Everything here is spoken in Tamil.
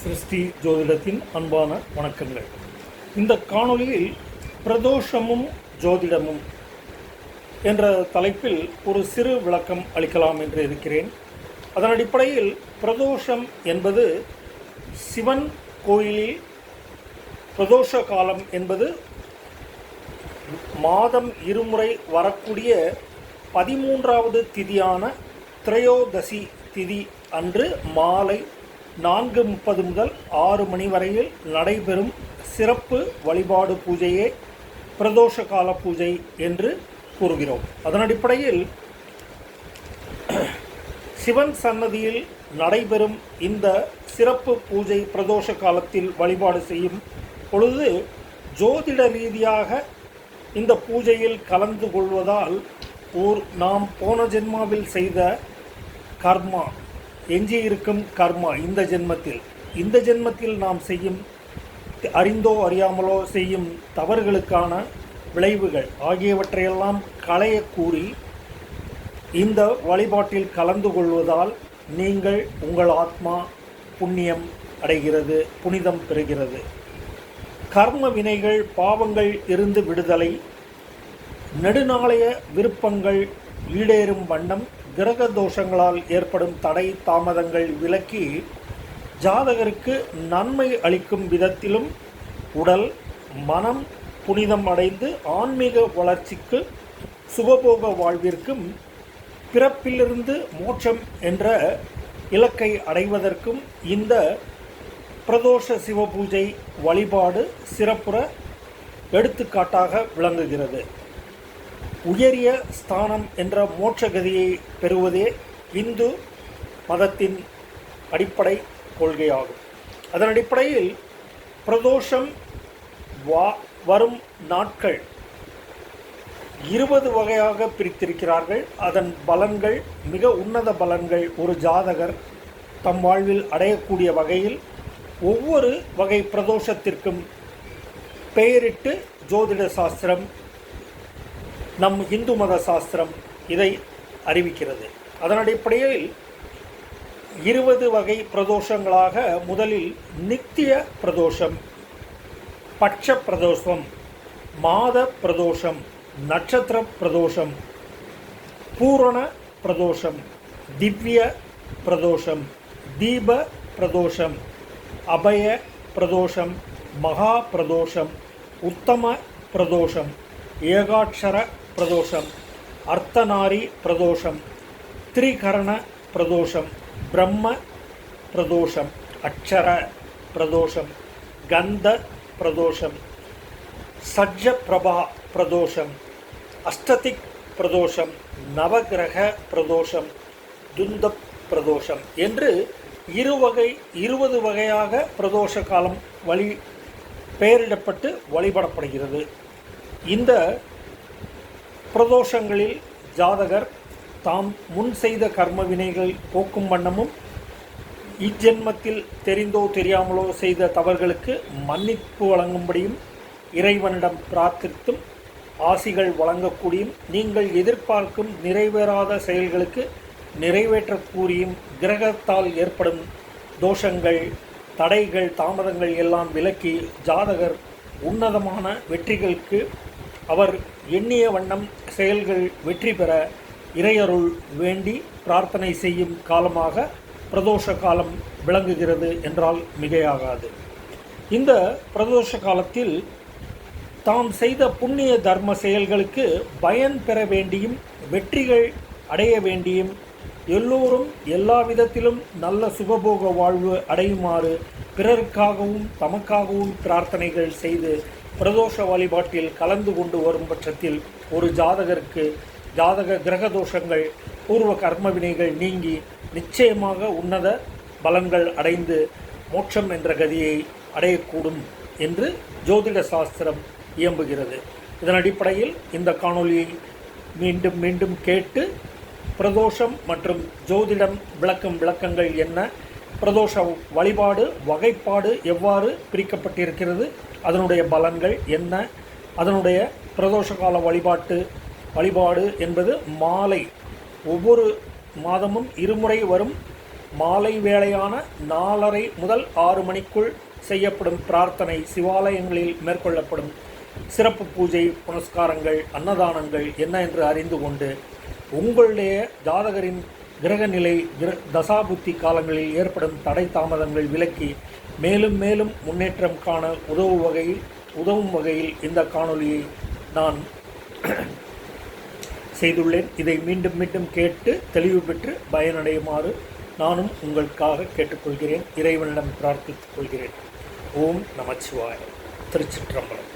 சிருஷ்டி ஜோதிடத்தின் அன்பான வணக்கங்கள். இந்த காணொளியில் பிரதோஷமும் ஜோதிடமும் என்ற தலைப்பில் ஒரு சிறு விளக்கம் அளிக்கலாம் என்று இருக்கிறேன். அதன் அடிப்படையில் பிரதோஷம் என்பது சிவன் கோயிலில் பிரதோஷ காலம் என்பது மாதம் இருமுறை வரக்கூடிய பதிமூன்றாவது திதியான திரையோதசி திதி அன்று மாலை நான்கு முப்பது முதல் ஆறு மணி வரையில் நடைபெறும் சிறப்பு வழிபாடு பூஜையே பிரதோஷ கால பூஜை என்று கூறுகிறோம். அதன் அடிப்படையில் சிவன் சன்னதியில் நடைபெறும் இந்த சிறப்பு பூஜை பிரதோஷ காலத்தில் வழிபாடு செய்யும் பொழுது ஜோதிட ரீதியாக இந்த பூஜையில் கலந்து கொள்வதால் ஓர் நாம் போன ஜென்மாவில் செய்த கர்மா எஞ்சியிருக்கும் கர்மா இந்த ஜென்மத்தில். இந்த ஜென்மத்தில் நாம் செய்யும் அறிந்தோ அறியாமலோ செய்யும் தவறுகளுக்கான விளைவுகள் ஆகியவற்றையெல்லாம் களைய கூறி இந்த வழிபாட்டில் கலந்து கொள்வதால் நீங்கள் உங்கள் ஆத்மா புண்ணியம் அடைகிறது புனிதம் பெறுகிறது. கர்ம வினைகள் பாவங்கள் இருந்து விடுதலை நெடுநாளைய விருப்பங்கள் ஈடேறும் வண்ணம் கிரக தோஷங்களால் ஏற்படும் தடை தாமதங்கள் விலக்கி ஜாதகருக்கு நன்மை அளிக்கும் விதத்திலும் உடல் மனம் புனிதம் அடைந்து ஆன்மீக வளர்ச்சிக்கு சுகபோக வாழ்விற்கும் பிறப்பிலிருந்து மோட்சம் என்ற இலக்கை அடைவதற்கும் இந்த பிரதோஷ சிவபூஜை வழிபாடு சிறப்புற எடுத்துக்காட்டாக விளங்குகிறது. உயரிய ஸ்தானம் என்ற மோட்சகதியை பெறுவதே இந்து மதத்தின் அடிப்படை கொள்கையாகும். அதன் அடிப்படையில் பிரதோஷம் வா வரும் நாட்கள் இருபது வகையாக பிரித்திருக்கிறார்கள். அதன் பலன்கள் மிக உன்னத பலன்கள். ஒரு ஜாதகர் தம் வாழ்வில் அடையக்கூடிய வகையில் ஒவ்வொரு வகை பிரதோஷத்திற்கும் பெயரிட்டு ஜோதிட சாஸ்திரம் நம் இந்து மத சாஸ்திரம் இதை அறிவிக்கிறது. அதன் அடிப்படையில் இருபது வகை பிரதோஷங்களாக முதலில் நித்திய பிரதோஷம் பட்ச பிரதோஷம் மாத பிரதோஷம் நட்சத்திர பிரதோஷம் பூரண பிரதோஷம் திவ்ய பிரதோஷம் தீப பிரதோஷம் அபய பிரதோஷம் மகா பிரதோஷம் உத்தம பிரதோஷம் ஏகாட்சர பிரதோஷம். அர்த்தநாரி பிரதோஷம். திரிகரண பிரதோஷம். பிரம்ம பிரதோஷம். அக்ஷர பிரதோஷம். கந்த பிரதோஷம். சஜ்ஜ பிரபா பிரதோஷம். அஷ்டதிக் பிரதோஷம். நவகிரக பிரதோஷம். துந்த பிரதோஷம் என்று இரு வகை இருபது வகையாக பிரதோஷ காலம் வழி பெயரிடப்பட்டு வழிபடப்படுகிறது. இந்த பிரதோஷங்களில் ஜாதகர் தாம் முன் செய்த கர்ம வினைகள் போக்கும் வண்ணமும் இஜென்மத்தில் தெரிந்தோ தெரியாமலோ செய்த தவறுகளுக்கு மன்னிப்பு வழங்கும்படியும் இறைவனிடம் பிரார்த்தித்தும் ஆசிகள் வழங்கக்கூடியும் நீங்கள் எதிர்பார்க்கும் நிறைவேறாத செயல்களுக்கு நிறைவேற்றக்கூடியும் கிரகத்தால் ஏற்படும் தோஷங்கள் தடைகள் தாமதங்கள் எல்லாம் விலக்கி ஜாதகர் உன்னதமான வெற்றிகளுக்கு அவர் எண்ணிய வண்ணம் செயல்கள் வெற்றி பெற இறையருள் வேண்டி பிரார்த்தனை செய்யும் காலமாக பிரதோஷ காலம் விளங்குகிறது என்றால் மிகையாகாது. இந்த பிரதோஷ காலத்தில் தாம் செய்த புண்ணிய தர்ம செயல்களுக்கு பயன் பெற வேண்டியும் வெற்றிகள் அடைய வேண்டியும் எல்லோரும் எல்லா விதத்திலும் நல்ல சுகபோக வாழ்வு அடையுமாறு பிறருக்காகவும் தமக்காகவும் பிரார்த்தனைகள் செய்து பிரதோஷ வழிபாட்டில் கலந்து கொண்டு வரும் பட்சத்தில் ஒரு ஜாதகருக்கு ஜாதக கிரக தோஷங்கள் பூர்வ கர்ம வினைகள் நீங்கி நிச்சயமாக உன்னத பலன்கள் அடைந்து மோட்சம் என்ற கதியை அடையக்கூடும் என்று ஜோதிட சாஸ்திரம் இயம்புகிறது. இதன் அடிப்படையில் இந்த காணொலியை மீண்டும் மீண்டும் கேட்டு பிரதோஷம் மற்றும் ஜோதிடம் விளக்கும் விளக்கங்கள் என்ன பிரதோஷ வழிபாடு வகைப்பாடு எவ்வாறு பிரிக்கப்பட்டிருக்கிறது அதனுடைய பலன்கள் என்ன? அதனுடைய பிரதோஷ கால வழிபாட்டு வழிபாடு என்பது மாலை. ஒவ்வொரு மாதமும் இருமுறை வரும் மாலை வேளையான நாலரை முதல் ஆறு மணிக்குள் செய்யப்படும் பிரார்த்தனை சிவாலயங்களில் மேற்கொள்ளப்படும். சிறப்பு பூஜை புனஸ்காரங்கள் அன்னதானங்கள் என்ன என்று அறிந்து கொண்டு உங்களுடைய ஜாதகரின் கிரகநிலை கிர தசாபுத்தி காலங்களில் ஏற்படும் தடை தாமதங்கள் விலக்கி மேலும் மேலும் முன்னேற்றம் காண உதவும் வகையில் உதவும் வகையில் இந்த காணொளியை நான் செய்துள்ளேன். இதை மீண்டும் மீண்டும் கேட்டு தெளிவு பெற்று பயனடையுமாறு நானும் உங்களுக்காக கேட்டுக்கொள்கிறேன். இறைவனிடம் பிரார்த்தித்துக் கொள்கிறேன். ஓம் நமச்சிவாய திருச்சிற்றம்பலம்.